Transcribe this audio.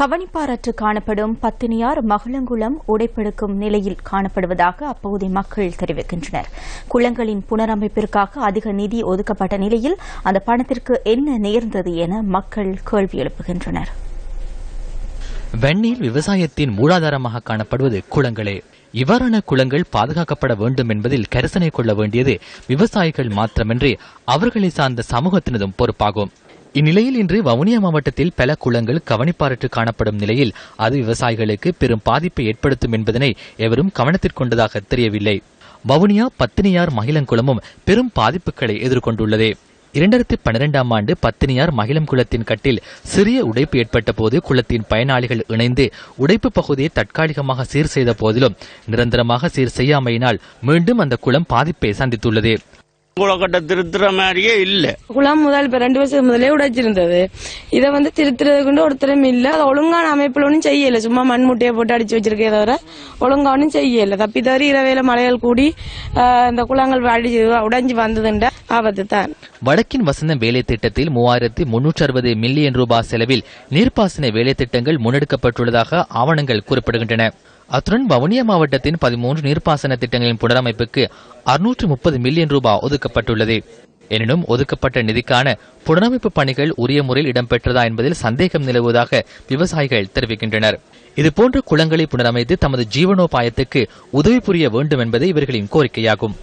கவனிப்பாரற்று காணப்படும் பத்தினியார் மகளங்குளம் உடைப்பெடுக்கும் நிலையில் காணப்படுவதாக அப்பகுதி மக்கள் தெரிவிக்கின்றனர். குளங்களின் புனரமைப்பிற்காக அதிக நிதி ஒதுக்கப்பட்ட நிலையில் அந்த பணத்திற்கு என்ன நேர்ந்தது என மக்கள் கேள்வி எழுப்புகின்றனர். வெண்ணீர் விவசாயத்தின் மூலாதாரமாக காணப்படுவது குளங்களே. இவ்வாறான குளங்கள் பாதுகாக்கப்பட வேண்டும் என்பதில் கரிசனை கொள்ள வேண்டியது விவசாயிகள் மாத்திரமின்றி அவர்களை சார்ந்த சமூகத்தினதும் பொறுப்பாகும். இந்நிலையில் இன்று வவுனியா மாவட்டத்தில் பல குளங்கள் கவனிப்பாரற்று காணப்படும் நிலையில் அது விவசாயிகளுக்கு பெரும் பாதிப்பை ஏற்படுத்தும் என்பதனை எவரும் கவனத்திற்கொண்டதாக தெரியவில்லை. வவுனியா பத்தினியார் மகிழங்குளமும் பெரும் பாதிப்புகளை எதிர்கொண்டுள்ளது. இரண்டாயிரத்தி பன்னிரெண்டாம் ஆண்டு பத்தினியார் மகிழம் குளத்தின் கட்டில் சிறிய உடைப்பு ஏற்பட்ட போது குளத்தின் பயனாளிகள் இணைந்து உடைப்பு பகுதியை தற்காலிகமாக சீர் செய்த போதிலும் நிரந்தரமாக சீர் செய்யாமையினால் மீண்டும் அந்த குளம் பாதிப்பை சந்தித்துள்ளது. குளக்கட்டை திருத்துற மாதிரியே இல்ல. குளம் முதல் இப்ப ரெண்டு வருஷம் முதலே உடைச்சிருந்தது. இதை வந்து திருத்துறதுக்கு ஒருத்தரும் இல்ல. அது ஒழுங்கான அமைப்புல ஒன்றும் செய்யல. சும்மா மண் முட்டையை போட்டு அடிச்சு வச்சிருக்கே தவிர ஒழுங்கா ஒன்றும் செய்யல. தப்பி தவறி இரவையில மலைகள் கூடி இந்த குளங்கள் அடிச்சு உடைஞ்சு வந்ததுன்ற ஆபத்து தான். வடக்கின் வசந்தம் வேலை திட்டத்தில் மூவாயிரத்தி முன்னூற்று அறுபது மில்லியன் ரூபாய் செலவில் நீர்ப்பாசன வேலை திட்டங்கள் முன்னெடுக்கப்பட்டுள்ளதாக ஆவணங்கள் குறிப்பிடுகின்றன. அத்துடன் வவுனியா மாவட்டத்தின் பதிமூன்று நீர்ப்பாசன திட்டங்களின் புனரமைப்புக்கு அறுநூற்று முப்பது மில்லியன் ரூபாய் ஒதுக்கப்பட்டுள்ளது. எனினும் ஒதுக்கப்பட்ட நிதிக்கான புனரமைப்பு பணிகள் உரிய முறையில் இடம்பெற்றதா என்பதில் சந்தேகம் நிலவுவதாக விவசாயிகள் தெரிவிக்கின்றனர். இதுபோன்ற குளங்களை புனரமைத்து தமது ஜீவனோபாயத்துக்கு உதவி புரிய வேண்டும் என்பதே இவர்களின் கோரிக்கையாகும்.